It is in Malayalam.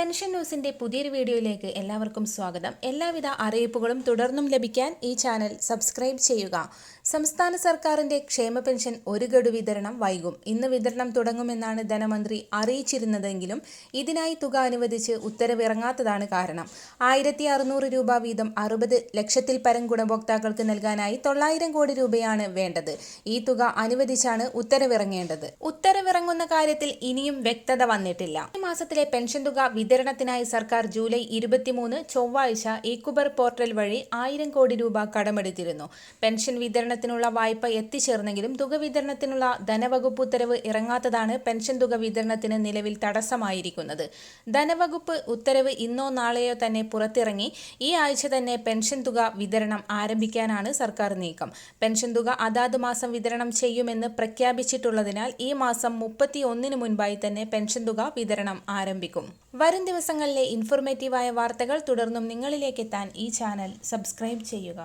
പെൻഷൻ ന്യൂസിന്റെ പുതിയൊരു വീഡിയോയിലേക്ക് എല്ലാവർക്കും സ്വാഗതം. എല്ലാവിധ അറിയിപ്പുകളും തുടർന്നും ലഭിക്കാൻ ഈ ചാനൽ സബ്സ്ക്രൈബ് ചെയ്യുക. സംസ്ഥാന സർക്കാരിന്റെ ക്ഷേമ പെൻഷൻ ഒരു ഗഡു വിതരണം വൈകും. ഇന്ന് വിതരണം തുടങ്ങുമെന്നാണ് ധനമന്ത്രി അറിയിച്ചിരുന്നതെങ്കിലും ഇതിനായി തുക അനുവദിച്ച് ഉത്തരവിറങ്ങാത്തതാണ് കാരണം. ആയിരത്തി അറുന്നൂറ് രൂപ വീതം അറുപത് ലക്ഷത്തിൽ പരം ഗുണഭോക്താക്കൾക്ക് നൽകാനായി തൊള്ളായിരം കോടി രൂപയാണ് വേണ്ടത്. ഈ തുക അനുവദിച്ചാണ് ഉത്തരവിറങ്ങേണ്ടത്. ഉത്തരവിറങ്ങുന്ന കാര്യത്തിൽ ഇനിയും വ്യക്തത വന്നിട്ടില്ല. ഈ മാസത്തിലെ പെൻഷൻ തുക വിതരണത്തിനായി സർക്കാർ ജൂലൈ ഇരുപത്തിമൂന്ന് ചൊവ്വാഴ്ച ഈക്കുബർ പോർട്ടൽ വഴി ആയിരം കോടി രൂപ കടമെടുത്തിരുന്നു. പെൻഷൻ വിതരണത്തിനുള്ള വായ്പ എത്തിച്ചേർന്നെങ്കിലും തുക വിതരണത്തിനുള്ള ധനവകുപ്പ് ഉത്തരവ് ഇറങ്ങാത്തതാണ് പെൻഷൻ തുക വിതരണത്തിന് നിലവിൽ തടസ്സമായിരിക്കുന്നത്. ധനവകുപ്പ് ഉത്തരവ് ഇന്നോ നാളെയോ തന്നെ പുറത്തിറങ്ങി ഈ ആഴ്ച തന്നെ പെൻഷൻ തുക വിതരണം ആരംഭിക്കാനാണ് സർക്കാർ നീക്കം. പെൻഷൻ തുക അതാത് മാസം വിതരണം ചെയ്യുമെന്ന് പ്രഖ്യാപിച്ചിട്ടുള്ളതിനാൽ ഈ മാസം മുപ്പത്തി ഒന്നിന് മുൻപായി തന്നെ പെൻഷൻ തുക വിതരണം ആരംഭിക്കും. വരും ദിവസങ്ങളിലെ ഇൻഫോർമേറ്റീവായ വാർത്തകൾ തുടർന്നും നിങ്ങളിലേക്ക് എത്താൻ ഈ ചാനൽ സബ്സ്ക്രൈബ് ചെയ്യുക.